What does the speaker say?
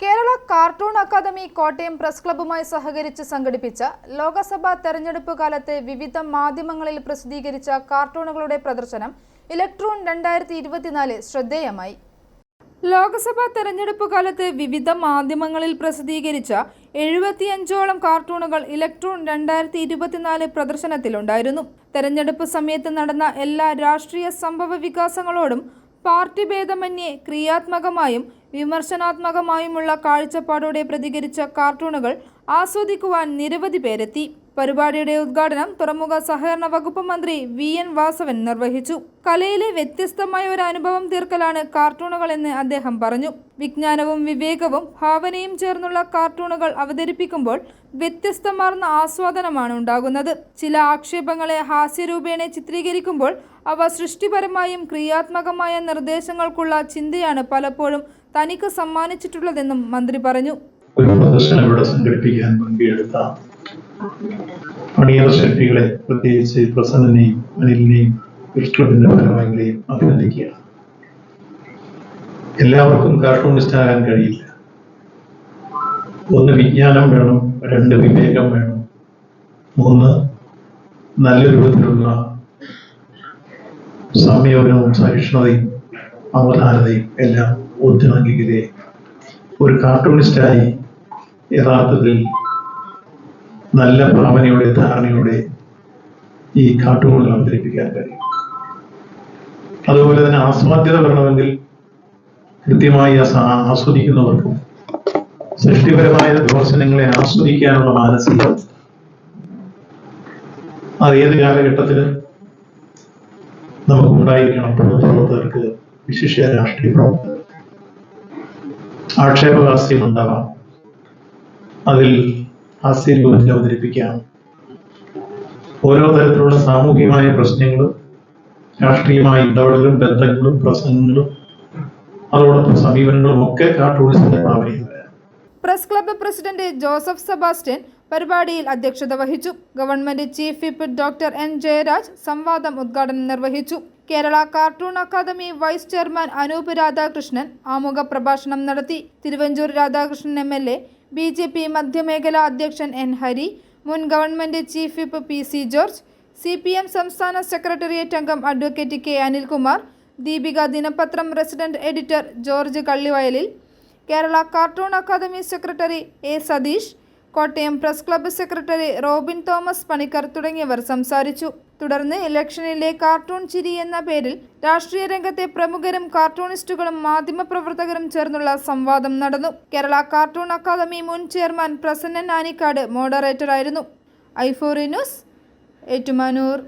Kerala cartoon academy Kottayam press ക്ലബ്ബുമായി സഹകരിച്ച് സംഘടിപ്പിച്ച ലോകസഭാ തെരഞ്ഞെടുപ്പ് കാലത്തെ വിവിധ മാധ്യമങ്ങളിൽ പ്രസിദ്ധീകരിച്ച കാർട്ടൂണുകളുടെ പ്രദർശനം ഇലക്ട്രോൺ രണ്ടായിരത്തി ഇരുപത്തിനാല് ശ്രദ്ധേയമായി. ലോക്സഭാ തെരഞ്ഞെടുപ്പ് കാലത്ത് വിവിധ മാധ്യമങ്ങളിൽ പ്രസിദ്ധീകരിച്ച എഴുപത്തിയഞ്ചോളം കാർട്ടൂണുകൾ ഇലക്ട്രോൺ രണ്ടായിരത്തി ഇരുപത്തിനാല് പ്രദർശനത്തിലുണ്ടായിരുന്നു. തെരഞ്ഞെടുപ്പ് സമയത്ത് നടന്ന എല്ലാ രാഷ്ട്രീയ സംഭവ വികാസങ്ങളോടും പാർട്ടി ഭേദമന്യേ ക്രിയാത്മകമായും വിമർശനാത്മകമായുമുള്ള കാഴ്ചപ്പാടോടെ പ്രതികരിച്ച കാർട്ടൂണുകൾ ആസ്വദിക്കുവാൻ നിരവധി പേരെത്തി. പരിപാടിയുടെ ഉദ്ഘാടനം തുറമുഖ സഹകരണ വകുപ്പ് മന്ത്രി വി. എൻ. വാസവൻ നിർവഹിച്ചു. കലയിലെ വ്യത്യസ്തമായ ഒരു അനുഭവം തീർക്കലാണ് കാർട്ടൂണുകളെന്ന് അദ്ദേഹം പറഞ്ഞു. വിജ്ഞാനവും വിവേകവും ഭാവനയും ചേർന്നുള്ള കാർട്ടൂണുകൾ അവതരിപ്പിക്കുമ്പോൾ വ്യത്യസ്തമാർന്ന ആസ്വാദനമാണ് ഉണ്ടാകുന്നത്. ചില ആക്ഷേപങ്ങളെ ഹാസ്യരൂപേണ ചിത്രീകരിക്കുമ്പോൾ അവ സൃഷ്ടിപരമായും ക്രിയാത്മകമായ നിർദ്ദേശങ്ങൾക്കുള്ള ചിന്തയാണ് പലപ്പോഴും തനിക്ക് സമ്മാനിച്ചിട്ടുള്ളതെന്നും മന്ത്രി പറഞ്ഞു. ഒരു പ്രദർശനം ഇവിടെ സംഘടിപ്പിക്കാൻ പങ്കെടുത്ത അണിയറ ശില്പികളെ പ്രത്യേകിച്ച് പ്രസന്നനെയും അനിലിനെയും വിഷ്ണുവിന്റെ പരമങ്ങളെയും അഭിനന്ദിക്കുകയാണ്. എല്ലാവർക്കും കാർട്ടൂണിസ്റ്റ് ആകാൻ കഴിയില്ല. ഒന്ന് വിജ്ഞാനം വേണം രണ്ട് വിവേകം വേണം മൂന്ന് നല്ല രൂപത്തിലുള്ള സംയോജനവും സഹിഷ്ണുതയും അവധാനതയും എല്ലാം ഔദ്യോഗികരെ ഒരു കാർട്ടൂണിസ്റ്റായി യഥാർത്ഥത്തിൽ നല്ല ഭാവനയുടെ ധാരണയുടെ ഈ കാർട്ടൂണുകൾ അവതരിപ്പിക്കാൻ കഴിയും. അതുപോലെ തന്നെ ആസ്വാദ്യത വരണമെങ്കിൽ കൃത്യമായി ആസ- ആസ്വദിക്കുന്നവർക്കും സൃഷ്ടിപരമായ വിമർശനങ്ങളെ ആസ്വദിക്കാനുള്ള മാനസിക അത് ഏത് കാലഘട്ടത്തിൽ നമുക്കുണ്ടായിരിക്കണം പ്രവർത്തകർക്ക് വിശിഷ്യ രാഷ്ട്രീയ പ്രവർത്തകർ ആക്ഷേപഹാസ്യം ഉണ്ടാവാം അതിൽ ഹാസ്യരൂപത്തിൽ അവതരിപ്പിക്കാം ഓരോ തരത്തിലുള്ള സാമൂഹികമായ പ്രശ്നങ്ങളും രാഷ്ട്രീയമായ ഇടപെടലും ബന്ധങ്ങളും പ്രസംഗങ്ങളും അതോടൊപ്പം സമീപനങ്ങളും ഒക്കെ press club president Joseph Sebastian പരിപാടിയിൽ അധ്യക്ഷത വഹിച്ചു. Government chief whip doctor N Jayaraj സംവാദം ഉദ്ഘാടനം നിർവഹിച്ചു. Kerala cartoon academy vice chairman Anoop Radhakrishnan ആമുഖ പ്രഭാഷണം നടത്തി. Thiruvanchoor Radhakrishnan M L A B J P മധ്യമേഖലാ അധ്യക്ഷൻ എൻ ഹരി മുൻ government chief whip P C George C P M സംസ്ഥാന secretariat അംഗം അഡ്വക്കേറ്റ് കെ അനിൽകുമാർ ദീപിക ദിനപത്രം resident editor George Kallivayalil Kerala cartoon academy secretary A Satheesh Kottayam press club secretary Robin Thomas Panicker തുടങ്ങിയവർ സംസാരിച്ചു. തുടർന്ന് ഇലക്ഷനിലെ cartoon ചിരി എന്ന പേരിൽ രാഷ്ട്രീയ രംഗത്തെ പ്രമുഖരും കാർട്ടൂണിസ്റ്റുകളും മാധ്യമപ്രവർത്തകരും ചേർന്നുള്ള സംവാദം നടന്നു. കേരള കാർട്ടൂൺ അക്കാദമി മുൻ ചെയർമാൻ പ്രസന്നൻ ആനിക്കാട് മോഡറേറ്ററായിരുന്നു ഐഫോറി ന്യൂസ് ഏറ്റുമാനൂർ.